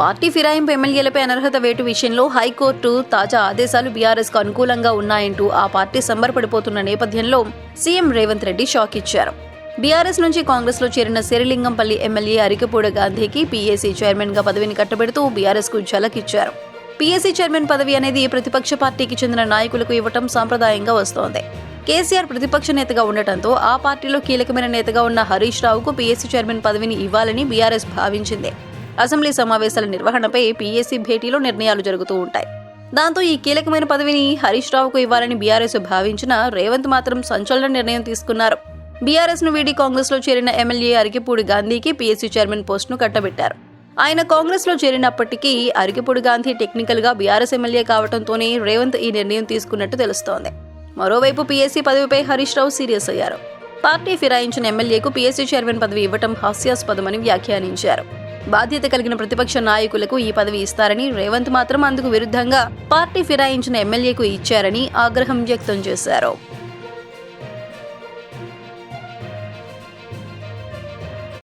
Party ఫిరాయింపు ఎమ్మెల్యేలపై అనర్హత వేటు విషయంలో హైకోర్టు తాజా ఆదేశాలు బీఆర్ఎస్కు అనుకూలంగా ఉన్నాయంటూ ఆ పార్టీ సంబరపడిపోతున్న నేపథ్యంలో సీఎం రేవంత్ రెడ్డి షాక్ ఇచ్చారు. బీఆర్ఎస్ నుంచి కాంగ్రెస్లో చేరిన సిరిలింగంపల్లి ఎమ్మెల్యే అరికపూడ గాంధీకి పీఏసీ చైర్మన్గా పదవిని కట్టబెడుతూ బీఆర్ఎస్కు ఝలక్ ఇచ్చారు పీఏసీ చైర్మన్ పదవి అనేది ప్రతిపక్ష పార్టీకి చెందిన నాయకులకు ఇవ్వటం సాంప్రదాయంగా వస్తోంది. కేసీఆర్ ప్రతిపక్ష నేతగా ఉండటంతో ఆ పార్టీలో కీలకమైన నేతగా ఉన్న హరీష్ రావుకు పీఎస్సీ చైర్మన్ పదవిని ఇవ్వాలని బీఆర్ఎస్ భావించింది. అసెంబ్లీ సమావేశాల నిర్వహణపై పీఏసీ భేటీలో నిర్ణయాలు జరుగుతూ ఉంటాయి. దాంతో ఈ కీలకమైన పదవిని హరీష్ రావుకు ఇవ్వాలని బీఆర్ఎస్ భావించిన రేవంత్ మాత్రం సంచలన నిర్ణయం తీసుకున్నారు. బీఆర్ఎస్ను వీడి కాంగ్రెస్లో చేరిన ఎమ్మెల్యే అరికిపూడి గాంధీకి పీఎస్సీ చైర్మన్ పోస్టును కట్టబెట్టారు. ఆయన కాంగ్రెస్లో చేరినప్పటికీ అరికిపూడి గాంధీ టెక్నికల్గా బీఆర్ఎస్ ఎమ్మెల్యే కావడంతోనే రేవంత్ ఈ నిర్ణయం తీసుకున్నట్టు తెలుస్తోంది. మరోవైపు పీఎస్సీ పదవిపై హరీష్ రావు సీరియస్ అయ్యారు. పార్టీ ఫిరాయించిన ఎమ్మెల్యేకు పీఎస్సీ చైర్మన్ పదవి ఇవ్వటం హాస్యాస్పదమని వ్యాఖ్యానించారు. బాధ్యత కలిగిన ప్రతిపక్ష నాయకులకు ఈ పదవి ఇస్తారని రేవంత్ మాత్రం అందుకు విరుద్ధంగా పార్టీ ఫిరాయించిన ఎమ్మెల్యేకు ఇచ్చారని ఆగ్రహం వ్యక్తం చేశారు.